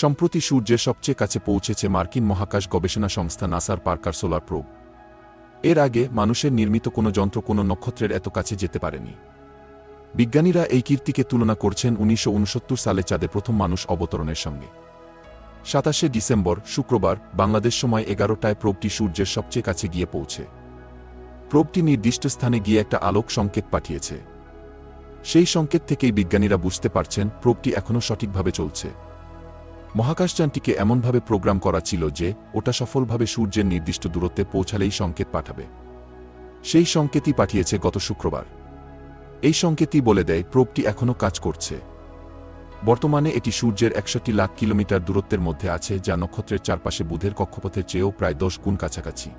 সম্প্রতি সূর্যের সবচেয়ে কাছে পৌঁছেছে মার্কিন মহাকাশ গবেষণা সংস্থা নাসার পার্কার সোলার প্রোব। এর আগে মানুষের নির্মিত কোনো যন্ত্র কোনো নক্ষত্রের এত কাছে যেতে পারেনি। বিজ্ঞানীরা এই কীর্তিকে তুলনা করছেন উনিশশো উনসত্তর সালে চাঁদে প্রথম মানুষ অবতরণের সঙ্গে। সাতাশে ডিসেম্বর, শুক্রবার, বাংলাদেশ সময় এগারোটায় প্রোবটি সূর্যের সবচেয়ে কাছে গিয়ে পৌঁছে। প্রোবটি নির্দিষ্ট স্থানে গিয়ে একটা আলোক সংকেত পাঠিয়েছে। সেই সংকেত থেকেই বিজ্ঞানীরা বুঝতে পারছেন প্রোবটি এখনও সঠিকভাবে চলছে। মহাকাশযানটিকে এমনভাবে প্রোগ্রাম করা ছিল যে, ওটা সফলভাবে সূর্যের নির্দিষ্ট দূরত্বে পৌঁছালেই সংকেত পাঠাবে। সেই সংকেতই পাঠিয়েছে গত শুক্রবার। এই সংকেতই বলে দেয়, প্রোবটি এখনও কাজ করছে। বর্তমানে এটি সূর্যের একষট্টি লাখ কিলোমিটার দূরত্বের মধ্যে আছে, যা নক্ষত্রের চারপাশে বুধের কক্ষপথের চেয়েও প্রায় দশ গুণ কাছাকাছি।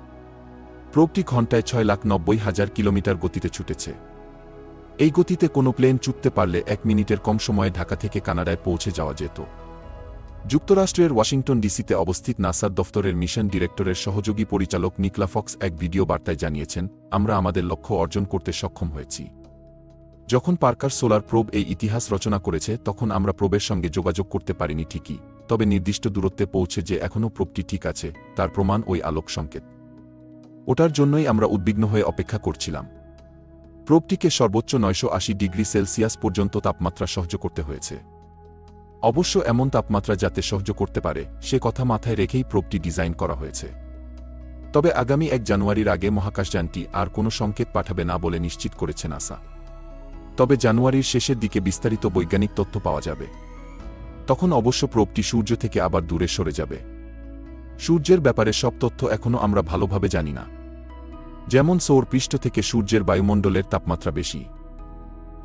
প্রোবটি ঘণ্টায় ছয় লাখ নব্বই হাজার কিলোমিটার গতিতে ছুটেছে। এই গতিতে কোনো প্লেন ছুটতে পারলে এক মিনিটের কম সময়ে ঢাকা থেকে কানাডায় পৌঁছে যাওয়া যেত। যুক্তরাষ্ট্রের ওয়াশিংটন ডিসিতে অবস্থিত নাসার দফতরের মিশন ডিরেক্টরের সহযোগী পরিচালক নিকলা ফক্স এক ভিডিও বার্তায় জানিয়েছেন, আমরা আমাদের লক্ষ্য অর্জন করতে সক্ষম হয়েছি। যখন পার্কার সোলার প্রোব এই ইতিহাস রচনা করেছে, তখন আমরা প্রোবের সঙ্গে যোগাযোগ করতে পারিনি ঠিকই, তবে নির্দিষ্ট দূরত্বে পৌঁছে যে এখনও প্রোবটি ঠিক আছে, তার প্রমাণ ওই আলোক সংকেত ওটার জন্যই আমরা উদ্বিগ্ন হয়ে অপেক্ষা করছিলাম। প্রোবটিকে সর্বোচ্চ নয়শো আশি ডিগ্রি সেলসিয়াস পর্যন্ত তাপমাত্রা সহ্য করতে হয়েছে। অবশ্য এমন তাপমাত্রা যাতে সহ্য করতে পারে, সে কথা মাথায় রেখেই প্রোবটি ডিজাইন করা হয়েছে। তবে আগামী এক জানুয়ারির আগে মহাকাশযানটি আর কোনো সংকেত পাঠাবে না বলে নিশ্চিত করেছে নাসা। তবে জানুয়ারির শেষের দিকে বিস্তারিত বৈজ্ঞানিক তথ্য পাওয়া যাবে। তখন অবশ্য প্রোবটি সূর্য থেকে আবার দূরে সরে যাবে। সূর্যের ব্যাপারে সব তথ্য এখনও আমরা ভালোভাবে জানি না। যেমন সৌর পৃষ্ঠ থেকে সূর্যের বায়ুমণ্ডলের তাপমাত্রা বেশি।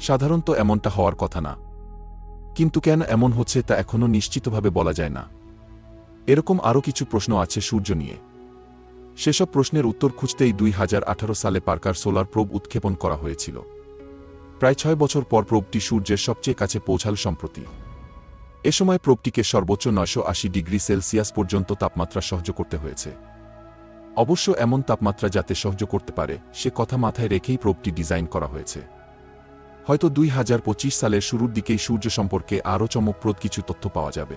সাধারণত এমনটা হওয়ার কথা না। কিন্তু কেন এমন হচ্ছে তা এখনও নিশ্চিতভাবে বলা যায় না। এরকম আরও কিছু প্রশ্ন আছে সূর্য নিয়ে। সেসব প্রশ্নের উত্তর খুঁজতেই দুই হাজার আঠারো সালে পার্কার সোলার প্রোব উৎক্ষেপণ করা হয়েছিল। প্রায় ছয় বছর পর প্রোবটি সূর্যের সবচেয়ে কাছে পৌঁছাল সম্প্রতি। এ সময় প্রোবটিকে সর্বোচ্চ নয়শো আশি ডিগ্রি সেলসিয়াস পর্যন্ত তাপমাত্রা সহ্য করতে হয়েছে। অবশ্য এমন তাপমাত্রা যাতে সহ্য করতে পারে, সে কথা মাথায় রেখেই প্রোবটি ডিজাইন করা হয়েছে। হয়তো দুই সালের শুরুর দিকেই সূর্য সম্পর্কে আরও চমকপ্রদ কিছু তথ্য পাওয়া যাবে।